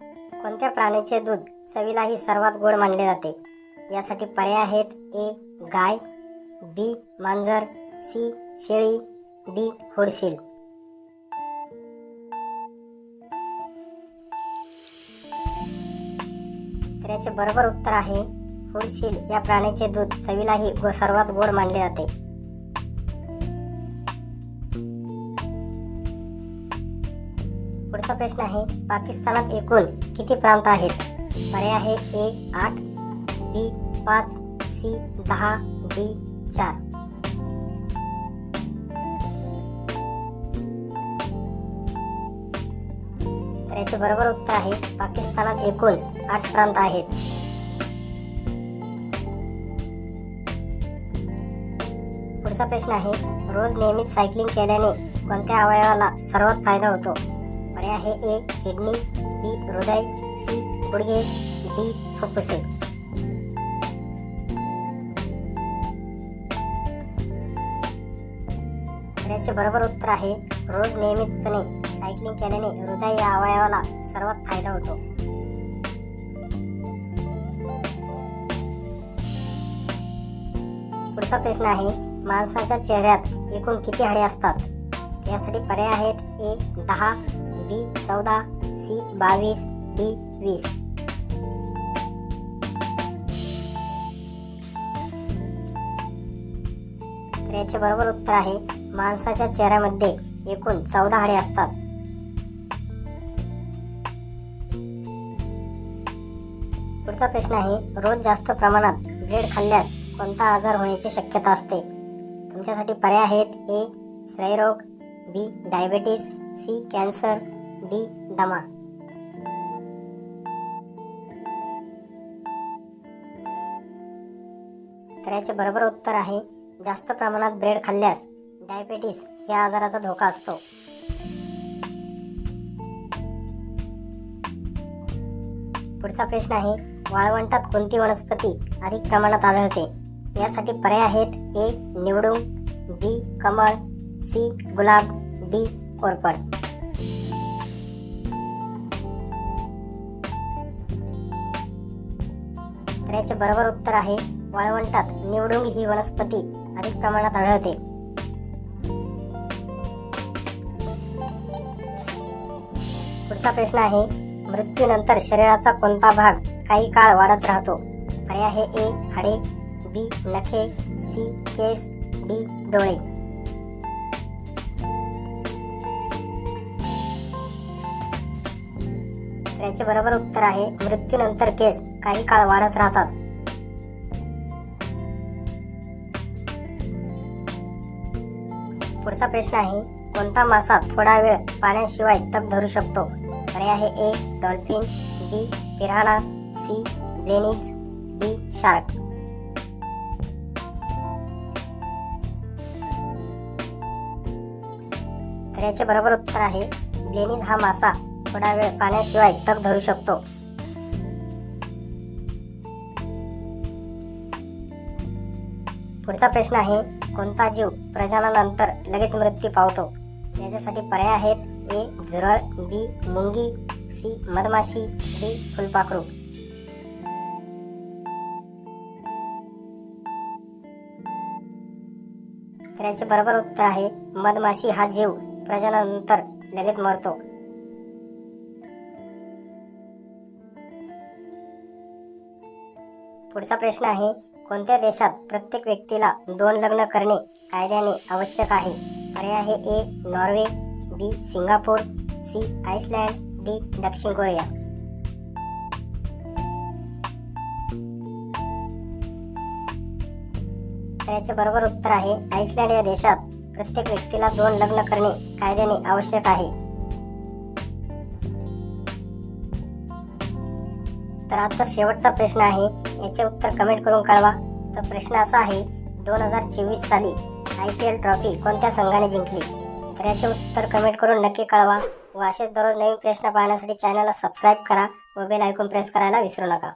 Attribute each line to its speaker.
Speaker 1: कोणत्या प्राण्याचे दूध चवीलाही सर्वात गोड मानले जाते? यासाठी पर्याय आहेत ए गाय बी मांजर सी शेळी डी होडसील तर याचे बरोबर उत्तर आहे होडसील या प्राण्याचे दूध चवीलाही गो सर्वात गोड मानले जाते. पुढचा प्रश्न आहे पाकिस्तानात एकूण किती प्रांत आहेत? पर्याय आहे ए आठ बी पाच सी दहा डी चार. तर याचे बरोबर उत्तर आहे पाकिस्तानात एकूण आठ प्रांत आहेत. पुढचा प्रश्न आहे रोज नियमित सायकलिंग केल्याने कोणत्या अवयवाला सर्वात फायदा होतो? पर्याय आहे ए किडनी बी हृदय सी गुडघे डी फुफ्फुसे. याचे बरोबर उत्तर आहे रोज नियमितपणे सायकलिंग केल्याने हृदय या अवयवाला सर्वात फायदा होतो. पुढचा प्रश्न आहे माणसाच्या चेहऱ्यात एकूण किती हाडे असतात? यासाठी पर्याय आहेत ए दहा बी चौदा सी बावीस डी वीस. तर याचे बरोबर उत्तर आहे माणसाच्या चेहऱ्यामध्ये एकूण चौदा हाडे असतात. पुढचा प्रश्न आहे रोज जास्त प्रमाणात ब्रेड खाल्ल्यास कोणता आजार होण्याची शक्यता असते? तुमच्यासाठी पर्याय आहेत A श्रयरोग B diabetes C cancer D दमा तर याचे बरोबर उत्तर आहे जास्त प्रमाणात ब्रेड खाल्ल्यास डायबेटीस या आजाराचा धोका असतो. पुढचा प्रश्न आहे वाळवंटात कोणती वनस्पती अधिक प्रमाणात आढळते? यासाठी पर्याय आहेत ए निवडूंग बी कमळ सी गुलाब डी कोरफड. तर याचे बरोबर उत्तर आहे. वाळवंटात निवडुंग ही वनस्पती अधिक प्रमाणात आढळते. पुढचा प्रश्न आहे मृत्यूनंतर शरीराचा कोणता भाग काही काळ वाढत राहतो? पर्याय आहे ए हाडे बी नखे सी केस डी डोळे. याचे बरोबर उत्तर आहे मृत्यूनंतर केस. काही काळ वाढत राहतात. पुढचा प्रश्न आहे कोणता मासा थोडा वेळ पाण्याशिवाय तग धरू शकतो? पर्याय आहे A dolphin B piranha C blennies D shark. तर याचे बरोबर उत्तर आहे ब्लेनिज हा मासा थोडा वेळ पाण्याशिवाय तग धरू शकतो. पुढचा प्रश्न आहे कोणता जीव प्रजननानंतर लगेच मृत्यू पावतो? याच्यासाठी पर्याय आहेत ए झुरळ बी मुंगी सी मधमाशी डी फुलपाखरू. तर याचे बरोबर उत्तर आहे मधमाशी हा जीव प्रजननानंतर लगेच मरतो. पुढचा प्रश्न आहे कोणत्या देशात प्रत्येक व्यक्तीला दोन लग्न करणे कायद्याने आवश्यक आहे? पर्याय आहे A Norway B Singapore C Iceland D दक्षिण कोरिया. तर याचे बरोबर उत्तर आहे आइसलँड या देशात प्रत्येक व्यक्तीला दोन लग्न करणे कायद्याने आवश्यक आहे. तर आजचा शेवटचा प्रश्न आहे. याचे उत्तर कमेंट करून कळवा. तर प्रश्न असा आहे दोन हजार चोवीस साली आय पी एल ट्रॉफी कोणत्या संघाने जिंकली? तर याचे उत्तर कमेंट करून नक्की कळवा व असेच दररोज नवीन प्रश्न पाहण्यासाठी चॅनलला सबस्क्राईब करा व बेल ऐकून प्रेस करायला विसरू नका.